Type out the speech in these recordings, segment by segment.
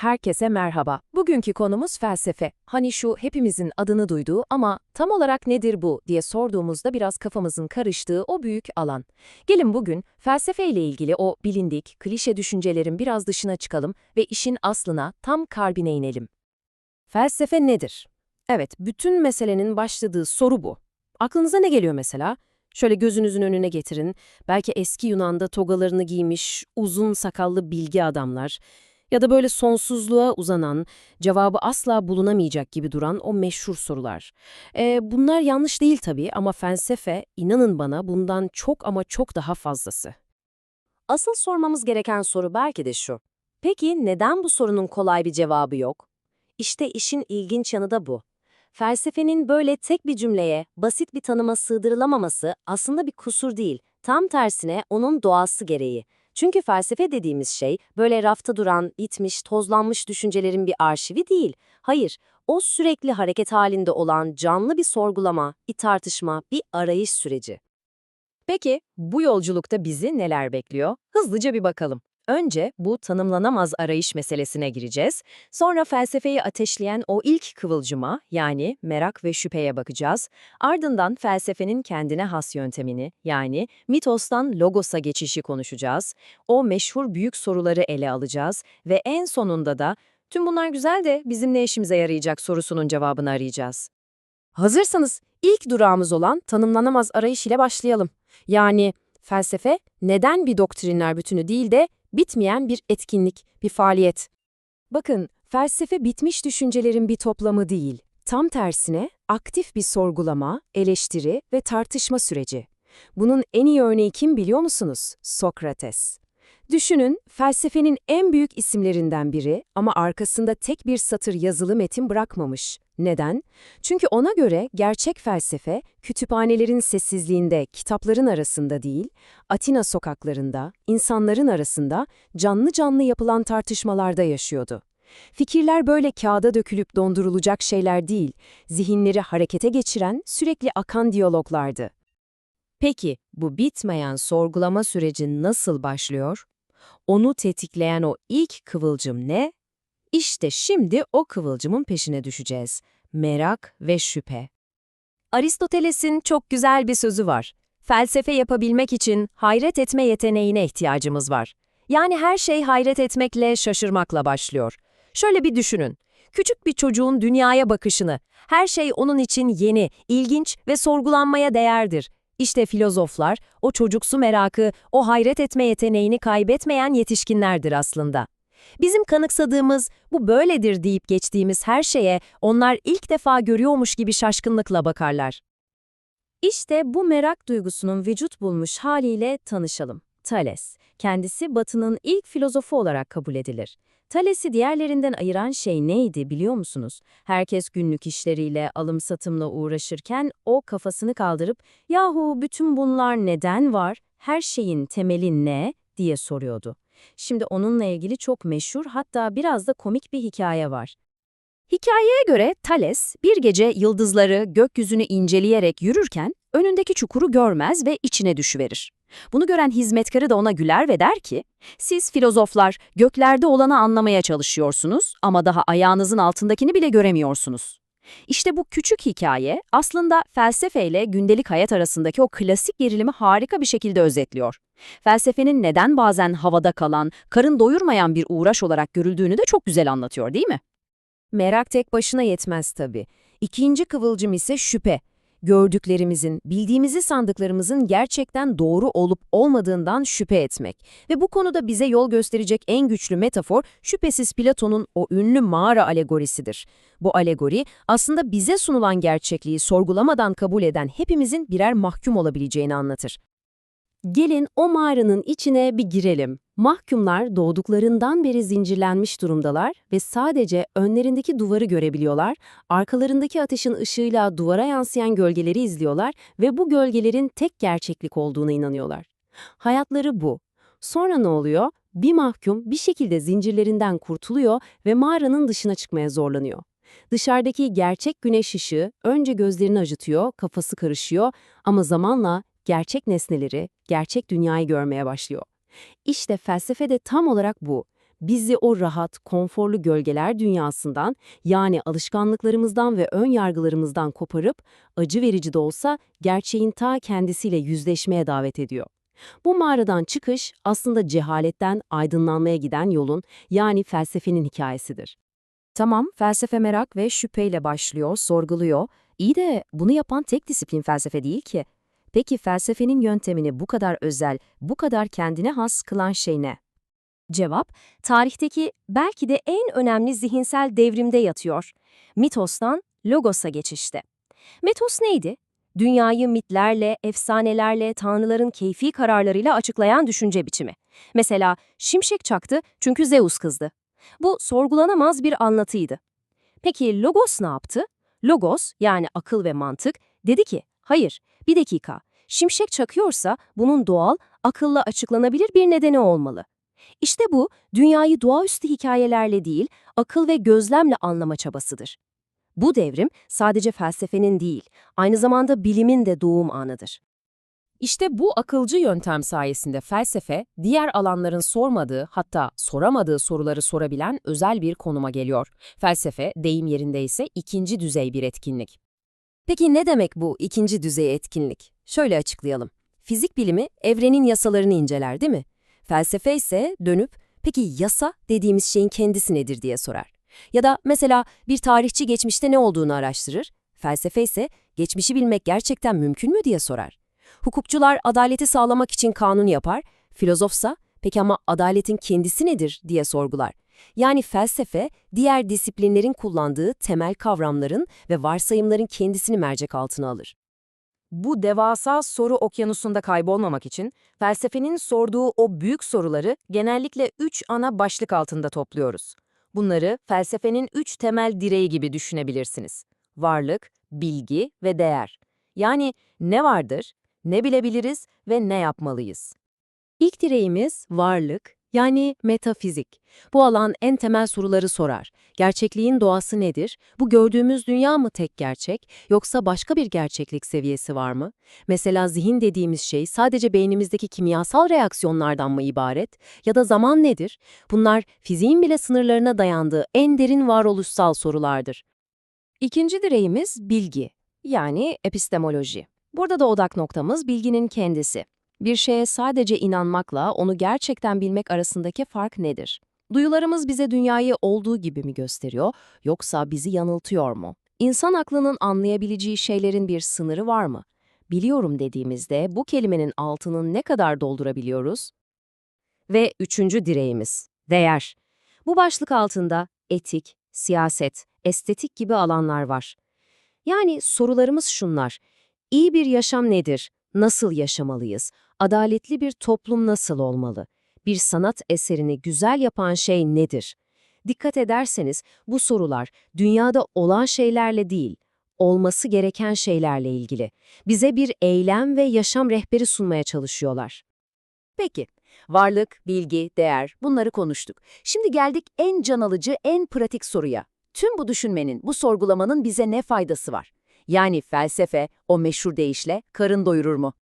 Herkese merhaba. Bugünkü konumuz felsefe. Hani şu hepimizin adını duyduğu ama tam olarak nedir bu diye sorduğumuzda biraz kafamızın karıştığı o büyük alan. Gelin bugün felsefe ile ilgili o bilindik, klişe düşüncelerin biraz dışına çıkalım ve işin aslına, tam kalbine inelim. Felsefe nedir? Evet, bütün meselenin başladığı soru bu. Aklınıza ne geliyor mesela? Şöyle gözünüzün önüne getirin. Belki eski Yunan'da togalarını giymiş, uzun sakallı bilgi adamlar ya da böyle sonsuzluğa uzanan, cevabı asla bulunamayacak gibi duran o meşhur sorular. Ee, bunlar yanlış değil tabii ama felsefe, inanın bana bundan çok ama çok daha fazlası. Asıl sormamız gereken soru belki de şu. Peki neden bu sorunun kolay bir cevabı yok? İşte işin ilginç yanı da bu. Felsefenin böyle tek bir cümleye, basit bir tanıma sığdırılamaması aslında bir kusur değil, tam tersine onun doğası gereği. Çünkü felsefe dediğimiz şey böyle rafta duran, bitmiş, tozlanmış düşüncelerin bir arşivi değil. Hayır, o sürekli hareket halinde olan canlı bir sorgulama, bir tartışma, bir arayış süreci. Peki bu yolculukta bizi neler bekliyor? Hızlıca bir bakalım. Önce bu tanımlanamaz arayış meselesine gireceğiz. Sonra felsefeyi ateşleyen o ilk kıvılcıma yani merak ve şüpheye bakacağız. Ardından felsefenin kendine has yöntemini yani mitostan logosa geçişi konuşacağız. O meşhur büyük soruları ele alacağız ve en sonunda da tüm bunlar güzel de bizim ne işimize yarayacak sorusunun cevabını arayacağız. Hazırsanız ilk durağımız olan tanımlanamaz arayış ile başlayalım. Yani felsefe neden bir doktrinler bütünü değil de bitmeyen bir etkinlik, bir faaliyet. Bakın, felsefe bitmiş düşüncelerin bir toplamı değil. Tam tersine aktif bir sorgulama, eleştiri ve tartışma süreci. Bunun en iyi örneği kim biliyor musunuz? Sokrates. Düşünün, felsefenin en büyük isimlerinden biri ama arkasında tek bir satır yazılı metin bırakmamış. Neden? Çünkü ona göre gerçek felsefe, kütüphanelerin sessizliğinde, kitapların arasında değil, Atina sokaklarında, insanların arasında, canlı canlı yapılan tartışmalarda yaşıyordu. Fikirler böyle kağıda dökülüp dondurulacak şeyler değil, zihinleri harekete geçiren, sürekli akan diyaloglardı. Peki, bu bitmeyen sorgulama süreci nasıl başlıyor? Onu tetikleyen o ilk kıvılcım ne? İşte şimdi o kıvılcımın peşine düşeceğiz. Merak ve şüphe. Aristoteles'in çok güzel bir sözü var. Felsefe yapabilmek için hayret etme yeteneğine ihtiyacımız var. Yani her şey hayret etmekle, şaşırmakla başlıyor. Şöyle bir düşünün. Küçük bir çocuğun dünyaya bakışını, her şey onun için yeni, ilginç ve sorgulanmaya değerdir. İşte filozoflar, o çocuksu merakı, o hayret etme yeteneğini kaybetmeyen yetişkinlerdir aslında. Bizim kanıksadığımız, bu böyledir deyip geçtiğimiz her şeye onlar ilk defa görüyormuş gibi şaşkınlıkla bakarlar. İşte bu merak duygusunun vücut bulmuş haliyle tanışalım. Thales, kendisi Batı'nın ilk filozofu olarak kabul edilir. Thales'i diğerlerinden ayıran şey neydi biliyor musunuz? Herkes günlük işleriyle, alım satımla uğraşırken o kafasını kaldırıp ''Yahu bütün bunlar neden var? Her şeyin temeli ne?'' diye soruyordu. Şimdi onunla ilgili çok meşhur hatta biraz da komik bir hikaye var. Hikayeye göre Thales bir gece yıldızları, gökyüzünü inceleyerek yürürken önündeki çukuru görmez ve içine düşüverir. Bunu gören hizmetkarı da ona güler ve der ki, siz filozoflar göklerde olanı anlamaya çalışıyorsunuz ama daha ayağınızın altındakini bile göremiyorsunuz. İşte bu küçük hikaye aslında felsefeyle gündelik hayat arasındaki o klasik gerilimi harika bir şekilde özetliyor. Felsefenin neden bazen havada kalan, karın doyurmayan bir uğraş olarak görüldüğünü de çok güzel anlatıyor değil mi? Merak tek başına yetmez tabii. İkinci kıvılcım ise şüphe. Gördüklerimizin, bildiğimizi sandıklarımızın gerçekten doğru olup olmadığından şüphe etmek. Ve bu konuda bize yol gösterecek en güçlü metafor şüphesiz Platon'un o ünlü mağara alegorisidir. Bu alegori aslında bize sunulan gerçekliği sorgulamadan kabul eden hepimizin birer mahkum olabileceğini anlatır. Gelin o mağaranın içine bir girelim. Mahkumlar doğduklarından beri zincirlenmiş durumdalar ve sadece önlerindeki duvarı görebiliyorlar, arkalarındaki ateşin ışığıyla duvara yansıyan gölgeleri izliyorlar ve bu gölgelerin tek gerçeklik olduğuna inanıyorlar. Hayatları bu. Sonra ne oluyor? Bir mahkum bir şekilde zincirlerinden kurtuluyor ve mağaranın dışına çıkmaya zorlanıyor. Dışarıdaki gerçek güneş ışığı önce gözlerini acıtıyor, kafası karışıyor ama zamanla gerçek nesneleri, gerçek dünyayı görmeye başlıyor. İşte felsefe de tam olarak bu. bizi o rahat, konforlu gölgeler dünyasından yani alışkanlıklarımızdan ve ön yargılarımızdan koparıp acı verici de olsa gerçeğin ta kendisiyle yüzleşmeye davet ediyor. Bu mağaradan çıkış aslında cehaletten aydınlanmaya giden yolun yani felsefenin hikayesidir. Tamam, felsefe merak ve şüpheyle başlıyor, sorguluyor. İyi de bunu yapan tek disiplin felsefe değil ki. Peki felsefenin yöntemini bu kadar özel, bu kadar kendine has kılan şey ne? Cevap, tarihteki belki de en önemli zihinsel devrimde yatıyor. Mitos'tan Logos'a geçişte. Mitos neydi? Dünyayı mitlerle, efsanelerle, tanrıların keyfi kararlarıyla açıklayan düşünce biçimi. Mesela şimşek çaktı çünkü Zeus kızdı. Bu sorgulanamaz bir anlatıydı. Peki Logos ne yaptı? Logos yani akıl ve mantık dedi ki hayır bir dakika şimşek çakıyorsa bunun doğal, akılla açıklanabilir bir nedeni olmalı. İşte bu dünyayı doğaüstü hikayelerle değil akıl ve gözlemle anlama çabasıdır. Bu devrim sadece felsefenin değil aynı zamanda bilimin de doğum anıdır. İşte bu akılcı yöntem sayesinde felsefe, diğer alanların sormadığı hatta soramadığı soruları sorabilen özel bir konuma geliyor. Felsefe, deyim yerindeyse ikinci düzey bir etkinlik. Peki ne demek bu ikinci düzey etkinlik? Şöyle açıklayalım. Fizik bilimi evrenin yasalarını inceler değil mi? Felsefe ise dönüp peki yasa dediğimiz şeyin kendisi nedir diye sorar. Ya da mesela bir tarihçi geçmişte ne olduğunu araştırır. Felsefe ise geçmişi bilmek gerçekten mümkün mü diye sorar. Hukukçular adaleti sağlamak için kanun yapar, filozofsa peki ama adaletin kendisi nedir diye sorgular. Yani felsefe, diğer disiplinlerin kullandığı temel kavramların ve varsayımların kendisini mercek altına alır. Bu devasa soru okyanusunda kaybolmamak için felsefenin sorduğu o büyük soruları genellikle üç ana başlık altında topluyoruz. Bunları felsefenin üç temel direği gibi düşünebilirsiniz. Varlık, bilgi ve değer. Yani ne vardır, ne bilebiliriz ve ne yapmalıyız? İlk direğimiz varlık, yani metafizik. Bu alan en temel soruları sorar. Gerçekliğin doğası nedir? Bu gördüğümüz dünya mı tek gerçek, yoksa başka bir gerçeklik seviyesi var mı? Mesela zihin dediğimiz şey sadece beynimizdeki kimyasal reaksiyonlardan mı ibaret? Ya da zaman nedir? Bunlar fiziğin bile sınırlarına dayandığı en derin varoluşsal sorulardır. İkinci direğimiz bilgi, yani epistemoloji. Burada da odak noktamız bilginin kendisi. Bir şeye sadece inanmakla onu gerçekten bilmek arasındaki fark nedir? Duyularımız bize dünyayı olduğu gibi mi gösteriyor, yoksa bizi yanıltıyor mu? İnsan aklının anlayabileceği şeylerin bir sınırı var mı? Biliyorum dediğimizde bu kelimenin altının ne kadar doldurabiliyoruz? Ve üçüncü direğimiz, değer. Bu başlık altında etik, siyaset, estetik gibi alanlar var. Yani sorularımız şunlar. İyi bir yaşam nedir? Nasıl yaşamalıyız? Adaletli bir toplum nasıl olmalı? Bir sanat eserini güzel yapan şey nedir? Dikkat ederseniz bu sorular dünyada olan şeylerle değil, olması gereken şeylerle ilgili. Bize bir eylem ve yaşam rehberi sunmaya çalışıyorlar. Peki, varlık, bilgi, değer bunları konuştuk. Şimdi geldik en can alıcı, en pratik soruya. Tüm bu düşünmenin, bu sorgulamanın bize ne faydası var? Yani felsefe, o meşhur deyişle karın doyurur mu?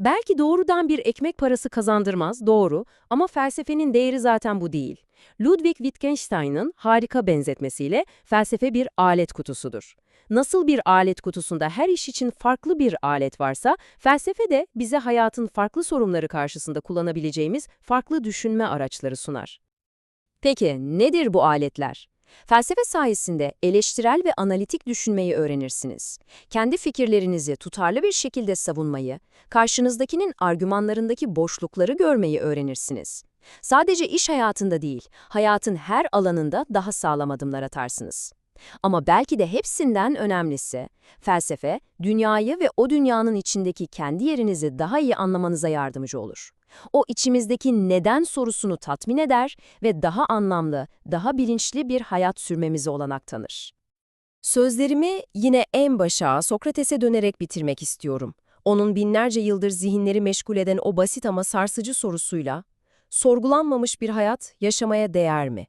Belki doğrudan bir ekmek parası kazandırmaz, doğru ama felsefenin değeri zaten bu değil. Ludwig Wittgenstein'ın harika benzetmesiyle felsefe bir alet kutusudur. Nasıl bir alet kutusunda her iş için farklı bir alet varsa, felsefe de bize hayatın farklı sorunları karşısında kullanabileceğimiz farklı düşünme araçları sunar. Peki nedir bu aletler? Felsefe sayesinde eleştirel ve analitik düşünmeyi öğrenirsiniz. Kendi fikirlerinizi tutarlı bir şekilde savunmayı, karşınızdakinin argümanlarındaki boşlukları görmeyi öğrenirsiniz. Sadece iş hayatında değil, hayatın her alanında daha sağlam adımlar atarsınız. Ama belki de hepsinden önemlisi, felsefe, dünyayı ve o dünyanın içindeki kendi yerinizi daha iyi anlamanıza yardımcı olur. O içimizdeki neden sorusunu tatmin eder ve daha anlamlı, daha bilinçli bir hayat sürmemize olanak tanır. Sözlerimi yine en başa Sokrates'e dönerek bitirmek istiyorum. Onun binlerce yıldır zihinleri meşgul eden o basit ama sarsıcı sorusuyla, sorgulanmamış bir hayat yaşamaya değer mi?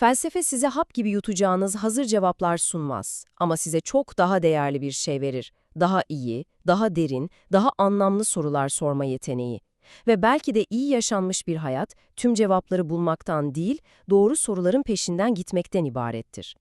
Felsefe size hap gibi yutacağınız hazır cevaplar sunmaz ama size çok daha değerli bir şey verir. Daha iyi, daha derin, daha anlamlı sorular sorma yeteneği. Ve belki de iyi yaşanmış bir hayat, tüm cevapları bulmaktan değil, doğru soruların peşinden gitmekten ibarettir.